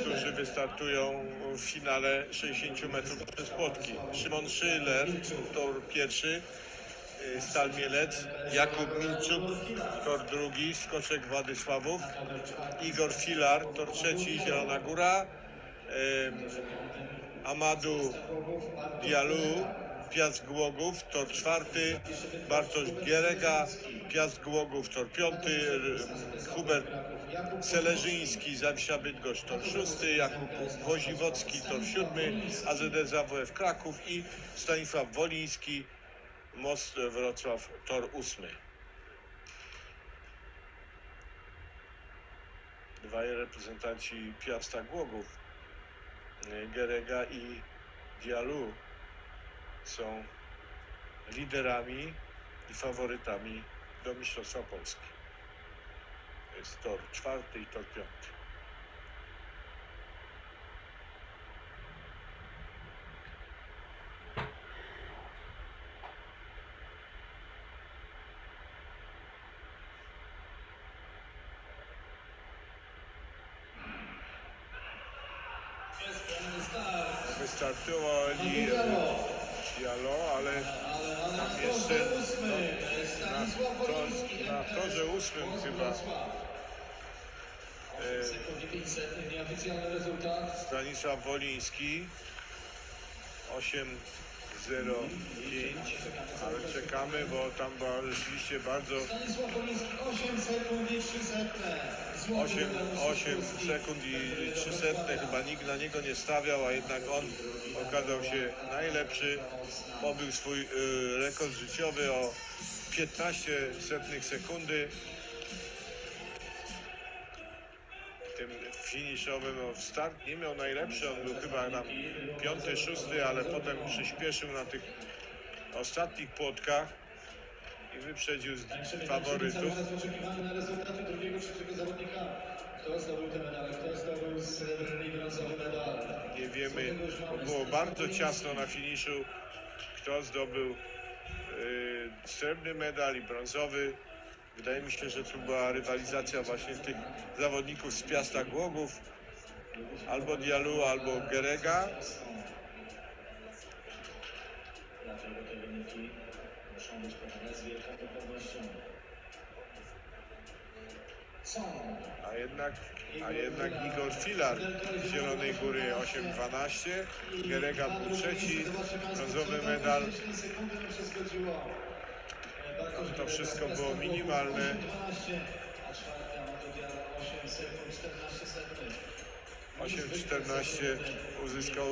którzy wystartują w finale 60 metrów przez płotki. Szymon Szyler, tor pierwszy, y, Stal Mielec, Jakub Milczuk, tor drugi, Skoczek Władysławów, Igor Filar, tor trzeci, Zielona Góra, em, Amadu Dialu, Piast Głogów, tor czwarty, Bartosz Gierega, Piast Głogów, tor piąty, Hubert Seleżyński, Zawisza Bydgoszcz, tor szósty, Jakub Woziwocki, tor siódmy, AZS AWF Kraków i Stanisław Woliński, Most Wrocław, tor ósmy. Dwaj reprezentanci Piasta Głogów, Gerega i Dialu są liderami i faworytami do Mistrzostwa Polski. To jest tor czwarty i tor piąty. Wystartowali Ale tam jeszcze no, na, na torze ósmym chyba e. Stanisław Woliński 8.05, ale czekamy, bo tam była rzeczywiście bardzo Stanisław Poliński 8 sekund i 3 setne. 8, 8 sekund i 3 setne, chyba nikt na niego nie stawiał, a jednak on okazał się najlepszy. Pobił swój y, rekord życiowy o 15 setnych sekundy. Tym finiszowym start nie miał najlepszy, on był chyba na piąty, szósty, ale potem przyspieszył na tych ostatnich płotkach i wyprzedził faworytów. Zawodnika. Kto zdobył te medale? Kto zdobył srebrny i brązowy medal? Nie wiemy, bo było bardzo ciasno na finiszu, kto zdobył y, srebrny medal i brązowy. Wydaje mi się, że tu była rywalizacja właśnie tych zawodników z Piasta Głogów, albo Dialu, albo Gerega. Dlatego te wyniki muszą być podane z wielką dokładnością. A jednak, a jednak Igor Filar z Zielonej Góry 8.12, Gerega był trzeci, brązowy medal. To wszystko było minimalne. 8,12, a czwarty Amador 8 sekund 14 sekund. 8.14 uzyskał